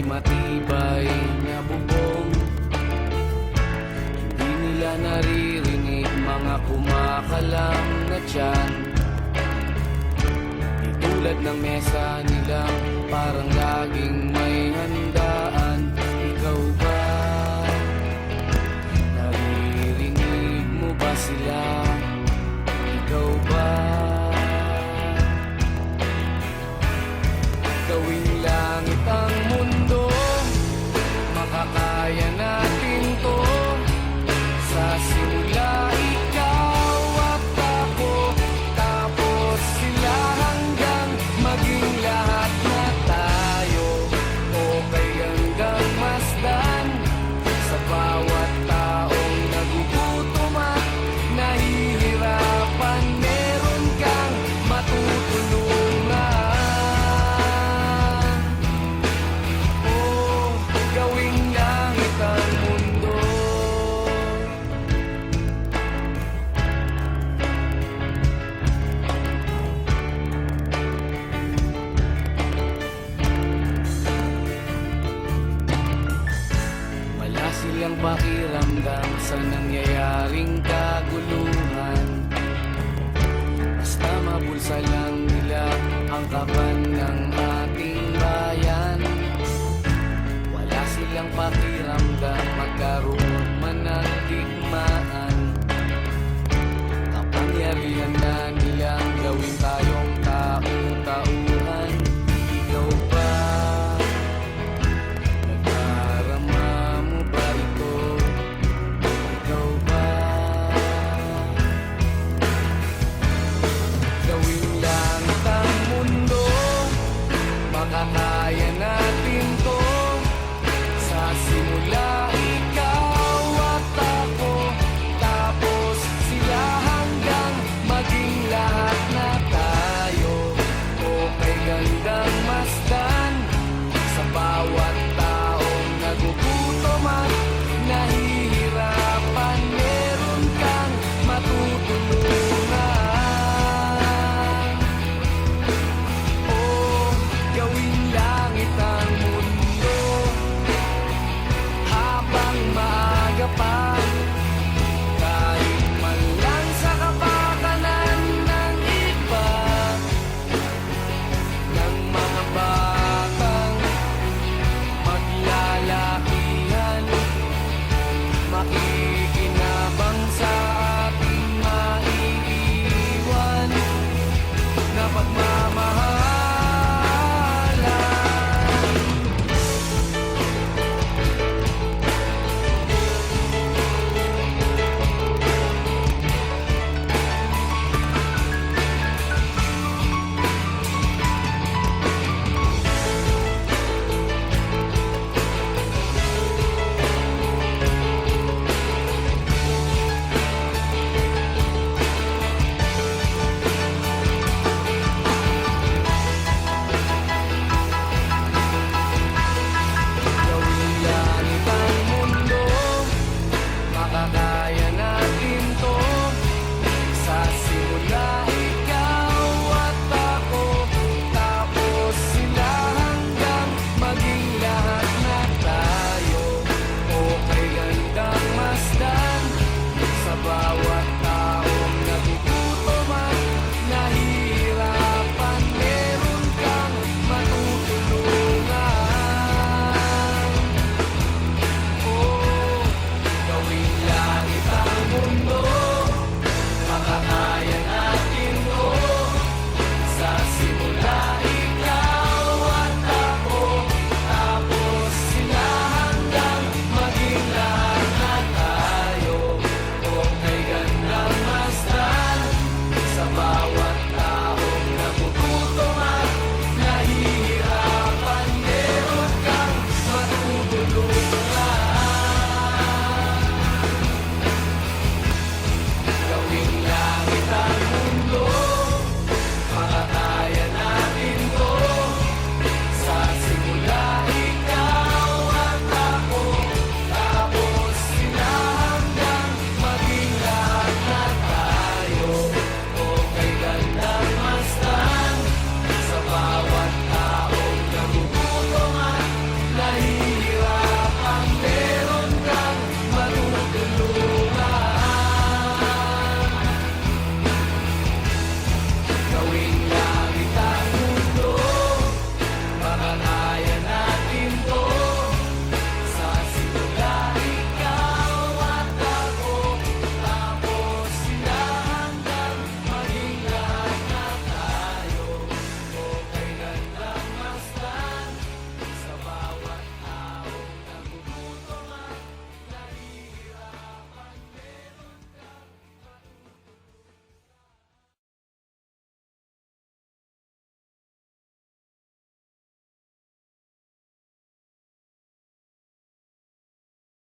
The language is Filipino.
may matibay na bubong. Hindi nila naririnig mga kumakalam na tiyan. Di ng mesa nila parang laging may handa. pakiramdam sa nangyayaring kaguluhan. Basta mabulsa lang nila ang kapal. gandang mas